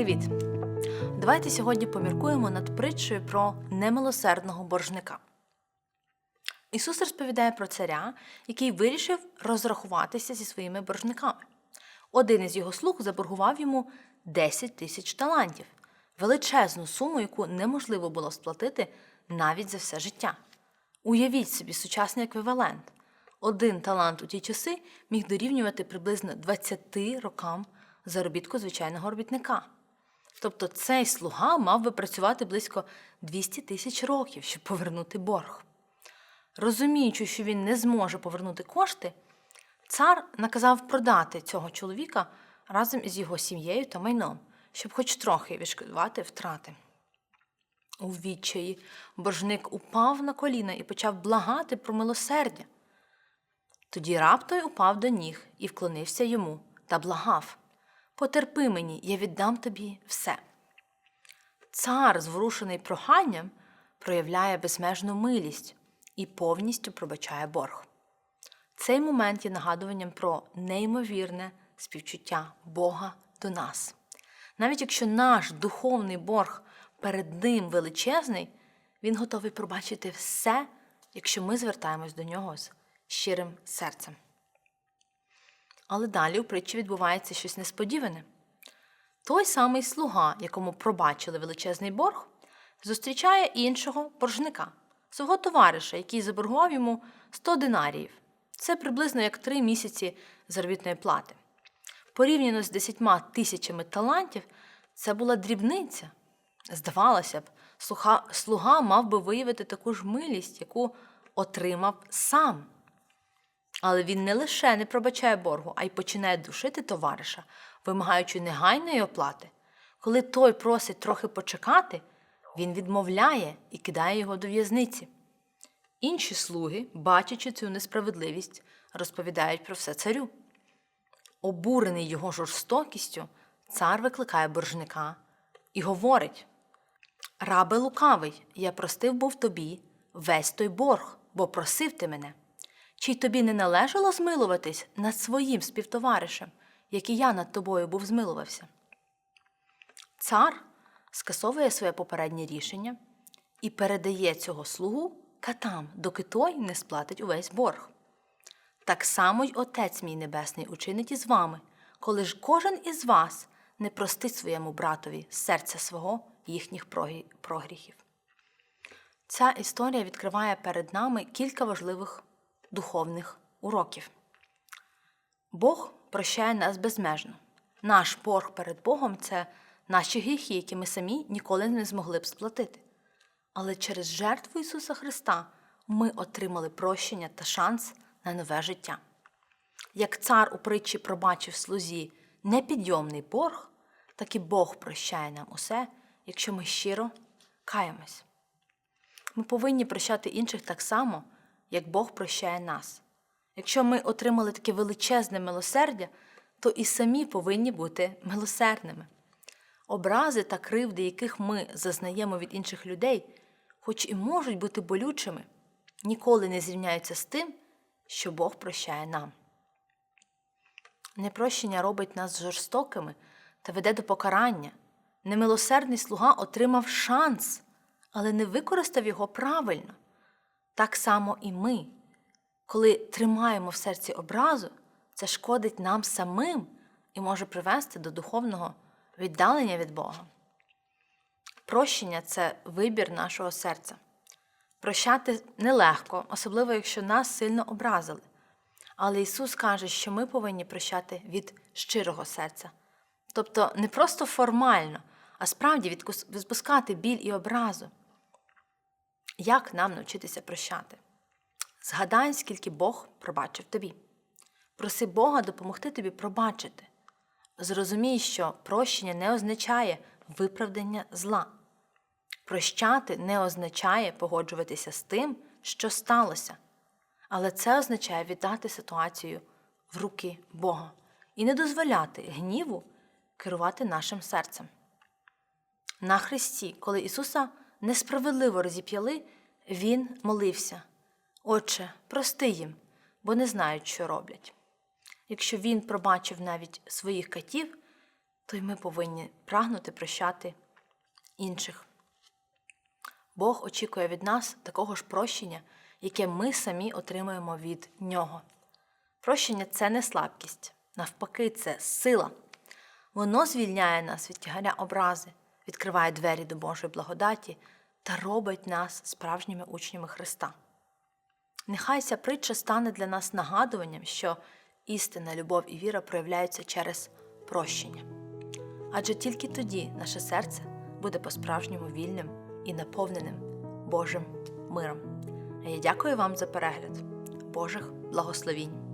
Привіт! Давайте сьогодні поміркуємо над притчею про немилосердного боржника. Ісус розповідає про царя, який вирішив розрахуватися зі своїми боржниками. Один із його слуг заборгував йому 10 тисяч талантів, величезну суму, яку неможливо було сплатити навіть за все життя. Уявіть собі сучасний еквівалент. Один талант у ті часи міг дорівнювати приблизно 20 рокам заробітку звичайного робітника. Тобто цей слуга мав би працювати близько 200 тисяч років, щоб повернути борг. Розуміючи, що він не зможе повернути кошти, цар наказав продати цього чоловіка разом із його сім'єю та майном, щоб хоч трохи відшкодувати втрати. У відчаї боржник упав на коліна і почав благати про милосердя. Тоді раб той упав до ніг і вклонився йому та благав Потерпи мені, я віддам тобі все. Цар, зворушений проханням, проявляє безмежну милість і повністю пробачає борг. Цей момент є нагадуванням про неймовірне співчуття Бога до нас. Навіть якщо наш духовний борг перед Ним величезний, Він готовий пробачити все, якщо ми звертаємось до нього з щирим серцем. Але далі у притчі відбувається щось несподіване. Той самий слуга, якому пробачили величезний борг, зустрічає іншого боржника, свого товариша, який заборгував йому 100 динаріїв. Це приблизно як три місяці заробітної плати. Порівняно з 10 тисячами талантів, це була дрібниця. Здавалося б, слуга, мав би виявити таку ж милість, яку отримав сам. Але він не лише не пробачає боргу, а й починає душити товариша, вимагаючи негайної оплати. Коли той просить трохи почекати, він відмовляє і кидає його до в'язниці. Інші слуги, бачачи цю несправедливість, розповідають про все царю. Обурений його жорстокістю, цар викликає боржника і говорить: Рабе лукавий, я простив був тобі весь той борг, бо просив ти мене. Чи й тобі не належало змилуватись над своїм співтоваришем, як і я над тобою був змилувався? Цар скасовує своє попереднє рішення і передає цього слугу катам, доки той не сплатить увесь борг. Так само й Отець мій Небесний учинить із вами, коли ж кожен із вас не простить своєму братові серця свого їхніх прогріхів. Ця історія відкриває перед нами кілька важливих духовних уроків. Бог прощає нас безмежно. Наш борг перед Богом це наші гріхи, які ми самі ніколи не змогли б сплатити. Але через жертву Ісуса Христа ми отримали прощення та шанс на нове життя. Як цар у притчі пробачив слузі непідйомний борг, так і Бог прощає нам усе, якщо ми щиро каємось. Ми повинні прощати інших так само, як Бог прощає нас. Якщо ми отримали таке величезне милосердя, то і самі повинні бути милосердними. Образи та кривди, яких ми зазнаємо від інших людей, хоч і можуть бути болючими, ніколи не зрівняються з тим, що Бог прощає нам. Непрощення робить нас жорстокими та веде до покарання. Немилосердний слуга отримав шанс, але не використав його правильно. Так само і ми, коли тримаємо в серці образу, це шкодить нам самим і може привести до духовного віддалення від Бога. Прощення це вибір нашого серця. Прощати нелегко, особливо якщо нас сильно образили. Але Ісус каже, що ми повинні прощати від щирого серця. Тобто не просто формально, а справді відпускати біль і образу. Як нам навчитися прощати? Згадай, скільки Бог пробачив тобі. Проси Бога допомогти тобі пробачити. Зрозумій, що прощення не означає виправдання зла. Прощати не означає погоджуватися з тим, що сталося, але це означає віддати ситуацію в руки Бога і не дозволяти гніву керувати нашим серцем. На Христі, коли Ісуса несправедливо розіп'яли, Він молився, Отче, прости їм, бо не знають, що роблять. Якщо він пробачив навіть своїх катів, то й ми повинні прагнути прощати інших. Бог очікує від нас такого ж прощення, яке ми самі отримуємо від Нього. Прощення це не слабкість, навпаки, це сила. Воно звільняє нас від тягаря образи, відкриває двері до Божої благодаті та робить нас справжніми учнями Христа. Нехай ця притча стане для нас нагадуванням, що істина, любов і віра проявляються через прощення. Адже тільки тоді наше серце буде по-справжньому вільним і наповненим Божим миром. А я дякую вам за перегляд. Божих благословінь!